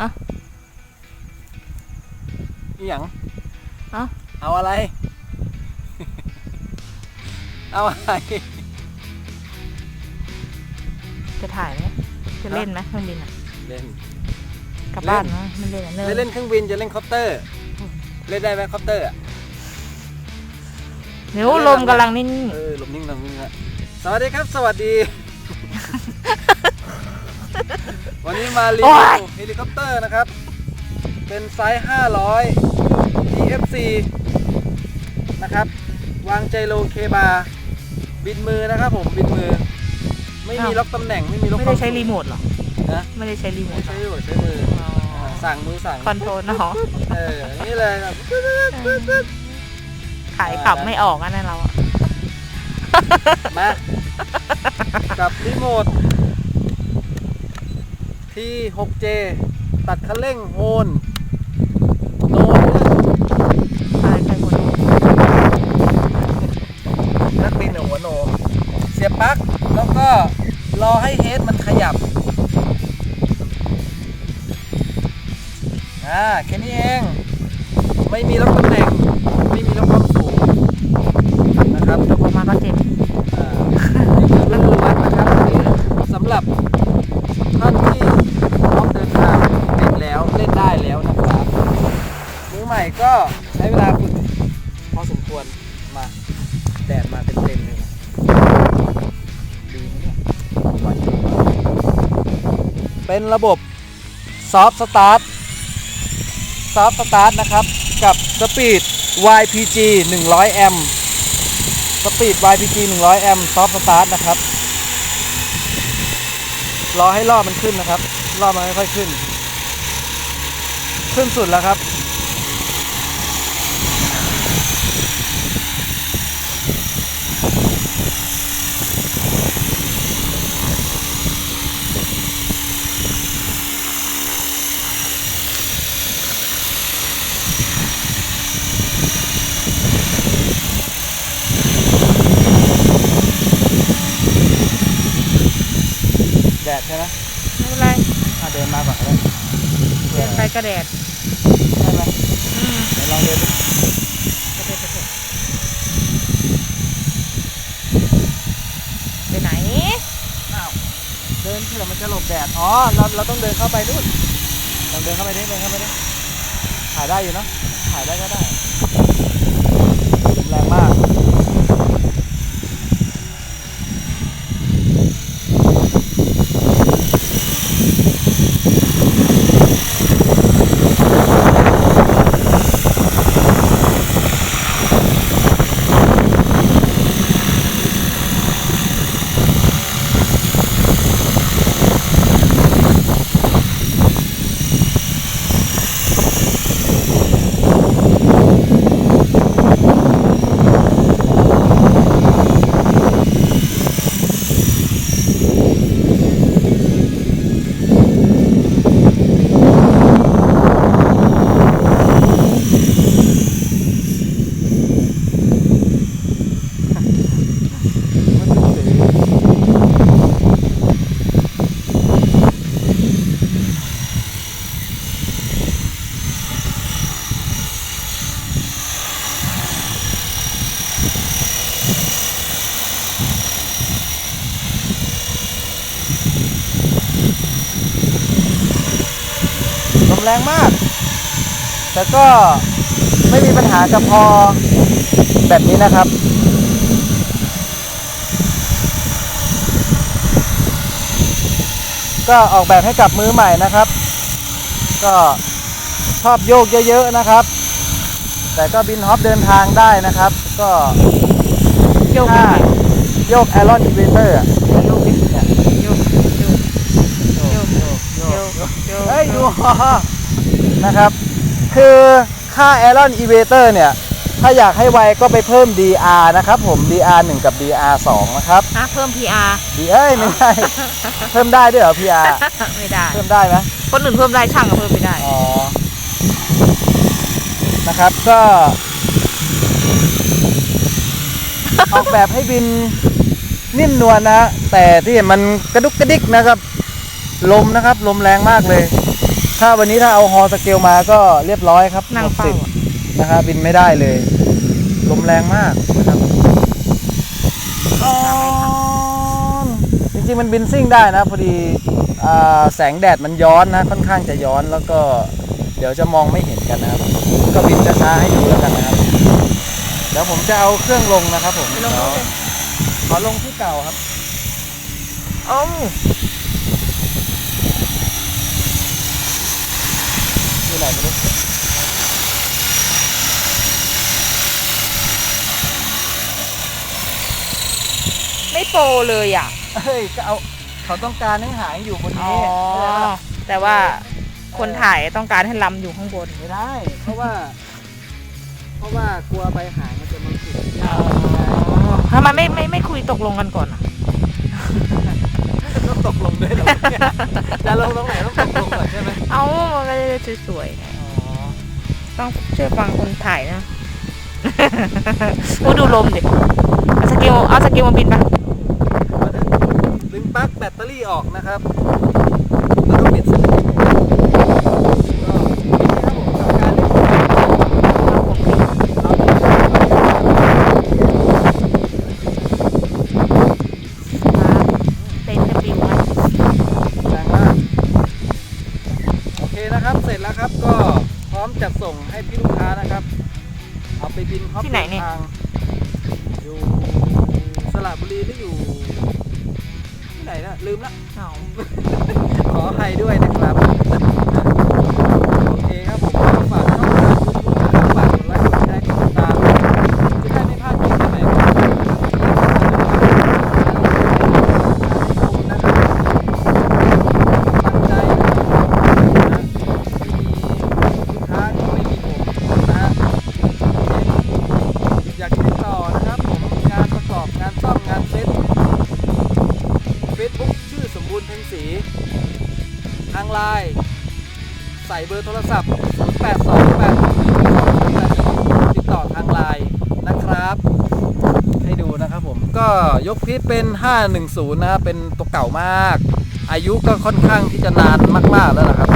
อะอีหยังเอ้าเอาอะไร เอาอะไร จะถ่ายไหมจะเล่นไหมเครื่องบินอะ เล่น กลับบ้านนะไม่เล่นอะเนิไม่นเล่นเครื่องบินจะเล่นคอปเตอร์อืมเล่นได้ไหมคอปเตอร์อะ เดี๋ยวลมกำลังนิ่งเออลมนิ่งลมนิ่งฮะสวัสดีครับ สวัสดี วันนี้มารีวิวเฮลิ คอปเตอร์นะครับ เป็นไซส์ 500 EFC นะครับ วางใจโลเคบาร์บินมือนะครับผมบินมือ ไม่มีล็อกตำแหน่งไม่มีล็อกไม่ได้ใช้รีโมทหรอนะไม่ได้ใช้รีโมไม่ทใช้อยู่ใช้มืออ่าสั่งมือสั่งคอนโทรลเนาะเออนี่เลยครับขายขับไม่ออกอะนั่นเราอะมากับรีโมท ที่ 6J ตัดคันเร่งโอนโนเขายใครคนดูนักบินเนี่ยหัวโน เสียบปลั๊กแล้วก็รอให้เฮดมันขยับ อ่า แค่นี้เอง ไม่มีล็อกตำแหน่ง ไม่มีล็อกความสูง นะครับ ตกลงมาก็เจ็บ อ่านี่คือเรื่องวัดนะครับวันนี้สำหรับท่านที่พร้อมเดินทางเล่นแล้วเล่นได้แล้วนะครับมือใหม่ก็ใช้เวลาฝึกพอสม ควรมาแดดมาเต็มๆเลยนะดีไหมเนี่ยวันนี้เป็นระบบซอฟสตาร์ทซอฟสตาร์ทนะครับกับสปีด YPG 100 แอมป์สปีด YPG 100 แอมป์ซอฟต์สตาร์ทนะครับรอให้รอบมันขึ้นนะครับ รอบมันค่อยๆขึ้น ขึ้นสุดแล้วครับ แดดใช่ไหมไม่เป็นไรอะเดินมาก่อนก็ได้เดินไปกระแดดใช่ไหมอืม เดี๋ยวลองเดินดู กระแดดกระแดดไปไหน เดินเผื่อมันจะหลบแดด อ๋อ เราเราต้องเดินเข้าไปนู่นลองเดินเข้าไปดิเดินเข้าไปดิถ่ายได้อยู่เนาะ ถ่ายได้ก็ได้ลมแรงมาก ลม แรงมาก แต่ก็ไม่มีปัญหากับพอแบบนี้นะครับ ก็ออกแบบให้กับมือใหม่นะครับ ก็ชอบโยกเยอะๆนะครับ แต่ก็บินฮอปเดินทางได้นะครับ ก็โยกถ้าไปไหนโยกไอรอนอีเวนเตอร์ โยกดิโยกโยกโยก โยกโยกโย โย ก ก โยกเฮ้ยดูนะครับ คือค่า Aeron e v a t o r เนี่ย ถ้าอยากให้ไวก็ไปเพิ่ม DR นะครับผม DR 1 กับ DR 2 นะครับ อะเพิ่ม PR ดีเอ้ยไม่ได้ เพิ่มได้ด้วยเหรอ PR ไม่ได้ เพิ่มได้ไหมคนอื่นเพิ่มได้ช่างก็เพิ่มไม่ได้ อ๋อ นะครับก็ ออกแบบให้บินนิ่มนวลนะ แต่ที่เห็นมันกระดุกกระดิกนะครับ ลมนะครับ ลมแรงมากเลยข ถ้าวันนี้ถ้าเอาฮอสเกลมาก็เรียบร้อยครับนั่งหมดเฝ้าสิทธิ์อะนะครับบินไม่ได้เลย ลมแรงมากนะครับจริงๆมันบินซิ่งได้นะพอดีอ่าแสงแดดมันย้อนนะ ค่อนข้างจะย้อนแล้วก็เดี๋ยวจะมองไม่เห็นกันนะครับ ก็บินช้าๆให้ดูแล้วกันนะครับ เดี๋ยวผมจะเอาเครื่องลงนะครับผมไปลงรถเลย ขอลงที่เก่าครับ เอ้า อยู่ไหนไม่รู้ไม่โปรเลยอะ เฮ้ยก็เอาเขาต้องการให้หางอยู่บนอ๋อ นี้เข้าใจปะแต่ว่าคนถ่ายต้องการให้ลำอยู่ข้างบน ไม่ได้ เพราะว่า เพราะว่ากลัวใบหางมันจะมาติดยาทำไมไม่ไม่ไม่คุยตกลงกันก่อนอะ ต้องตกลงด้วยเหรอเนี่ยจะลงตรงไหนต้องตกลงก่อนใช่ไหมเอ้ามันก็จะสวยๆไงอ๋อต้องเชื่อฟังคนถ่ายนะโอ้ดูลมดิเอาสเกลเอาสเกลมาบินปะดึงปลั๊กแบตเตอรี่ออกนะครับแล้วก็ปิดสวิตช์ก็นี่ครับผมกับการเล่นเรา เต็นจะปิวไหม แรงมาก โอเคนะครับ เสร็จแล้วครับ ก็พร้อมจัดส่งให้พี่ลูกค้านะครับ เอาไปบินพร้อม ที่ไหนเนี่ยดิทางอยู่สระบุรีหรืออยู่ ที่ไหนนะลืมละเอาขออภัยด้วยนะครับ ใส่เบอร์โทรศัพท์ 0828ติดต่อทางไลน์นะครับ ให้ดูนะครับผมก็ยกพิษเป็น 510 นะครับเป็นตัวเก่ามาก อายุก็ค่อนข้างที่จะนานมากๆแล้วนะครับ